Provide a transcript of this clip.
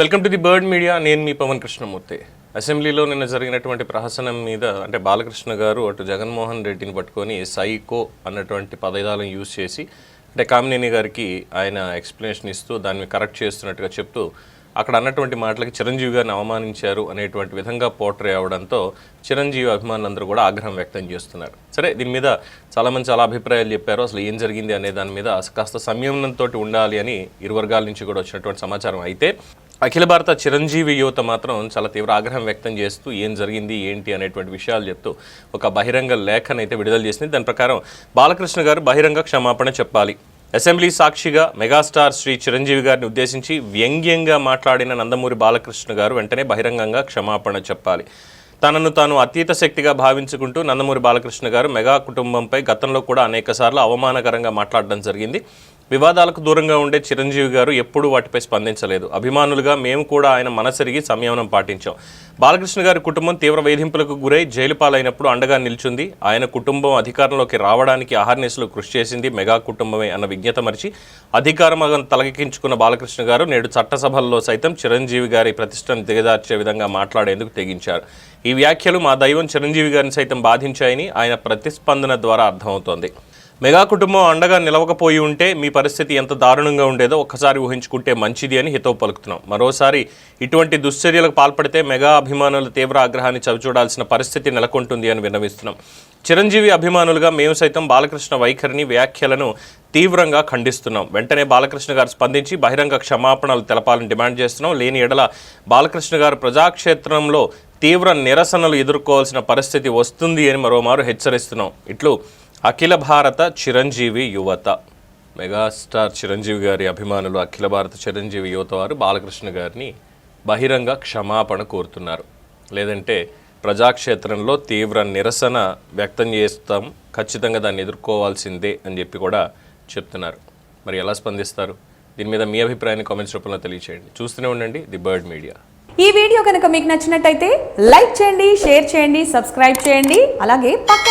Welcome to the bird media నేను మీ పవన్ కృష్ణమూర్తి. అసెంబ్లీలో నిన్న జరిగినటువంటి ప్రహసనం మీద అంటే బాలకృష్ణ గారు అటు జగన్మోహన్ రెడ్డిని పట్టుకొని సైకో అన్నటువంటి పదజాలం యూజ్ చేసి అంటే కామినేని గారికి ఆయన ఎక్స్ప్లెనేషన్ ఇస్తూ దాన్ని కరెక్ట్ చేస్తున్నట్టుగా చెప్తూ అక్కడ అన్నటువంటి మాటలకి చిరంజీవి గారిని అవమానించారు అనేటువంటి విధంగా పోట్రే అవడంతో చిరంజీవి అభిమానులందరూ కూడా ఆగ్రహం వ్యక్తం చేస్తున్నారు. సరే దీని మీద చాలామంది చాలా అభిప్రాయాలు చెప్పారు. అసలు ఏం జరిగింది అనే దాని మీద కాస్త సంయమనంతో ఉండాలి అని ఇరు వర్గాల నుంచి కూడా వచ్చినటువంటి సమాచారం అయితే అఖిల భారత చిరంజీవి యువత మాత్రం చాలా తీవ్ర ఆగ్రహం వ్యక్తం చేస్తూ ఏం జరిగింది ఏంటి అనేటువంటి విషయాలు చెప్తూ ఒక బహిరంగ లేఖను అయితే విడుదల చేసింది. దాని ప్రకారం బాలకృష్ణ గారు బహిరంగ క్షమాపణ చెప్పాలి. అసెంబ్లీ సాక్షిగా మెగాస్టార్ శ్రీ చిరంజీవి గారిని ఉద్దేశించి వ్యంగ్యంగా మాట్లాడిన నందమూరి బాలకృష్ణ గారు వెంటనే బహిరంగంగా క్షమాపణ చెప్పాలి. తనను తాను అతీత శక్తిగా భావించుకుంటూ నందమూరి బాలకృష్ణ గారు మెగా కుటుంబంపై గతంలో కూడా అనేకసార్లు అవమానకరంగా మాట్లాడడం జరిగింది. వివాదాలకు దూరంగా ఉండే చిరంజీవి గారు ఎప్పుడూ వాటిపై స్పందించలేదు. అభిమానులుగా మేము కూడా ఆయన మనసరిగి సంయమనం పాటించాం. బాలకృష్ణ గారి కుటుంబం తీవ్ర వేధింపులకు గురై జైలు పాలైనప్పుడు అండగా నిల్చుంది. ఆయన కుటుంబం అధికారంలోకి రావడానికి అహర్నిశలు కృషి చేసింది మెగా కుటుంబమే అన్న విజ్ఞత మరిచి అధికారం తలకెక్కించుకున్న బాలకృష్ణ గారు నేడు చట్టసభల్లో సైతం చిరంజీవి గారి ప్రతిష్టను దిగదార్చే విధంగా మాట్లాడేందుకు తెగించారు. ఈ వ్యాఖ్యలు మా దైవం చిరంజీవి గారిని సైతం బాధించాయని ఆయన ప్రతిస్పందన ద్వారా అర్థమవుతోంది. మెగా కుటుంబం అండగా నిలవకపోయి ఉంటే మీ పరిస్థితి ఎంత దారుణంగా ఉండేదో ఒక్కసారి ఊహించుకుంటే మంచిది అని హితవు పలుకుతున్నాం. మరోసారి ఇటువంటి దుశ్చర్యలకు పాల్పడితే మెగా అభిమానుల తీవ్ర ఆగ్రహాన్ని చవిచూడాల్సిన పరిస్థితి నెలకొంటుంది అని విన్నవిస్తున్నాం. చిరంజీవి అభిమానులుగా మేము సైతం బాలకృష్ణ వైఖరిని వ్యాఖ్యలను తీవ్రంగా ఖండిస్తున్నాం. వెంటనే బాలకృష్ణ గారు స్పందించి బహిరంగ క్షమాపణలు తెలపాలని డిమాండ్ చేస్తున్నాం. లేని ఎడల బాలకృష్ణ గారు ప్రజాక్షేత్రంలో తీవ్ర నిరసనలు ఎదుర్కోవాల్సిన పరిస్థితి వస్తుంది అని మరోమారు హెచ్చరిస్తున్నాం. ఇట్లు అఖిల భారత చిరంజీవి యువత. మెగాస్టార్ చిరంజీవి గారి అభిమానులు అఖిల భారత చిరంజీవి యువత వారు బాలకృష్ణ గారిని బహిరంగ క్షమాపణ కోరుతున్నారు. లేదంటే ప్రజాక్షేత్రంలో తీవ్ర నిరసన వ్యక్తం చేస్తాం ఖచ్చితంగా దాన్ని ఎదుర్కోవాల్సిందే అని చెప్పి కూడా చెప్తున్నారు. మరి ఎలా స్పందిస్తారు? దీని మీద మీ అభిప్రాయాన్ని కామెంట్స్ రూపంలో తెలియచేయండి. చూస్తూనే ఉండండి ది బర్డ్ మీడియా. ఈ వీడియో కనుక మీకు నచ్చినట్టయితే లైక్ చేయండి షేర్ చేయండి సబ్స్క్రైబ్ చేయండి. అలాగే పక్క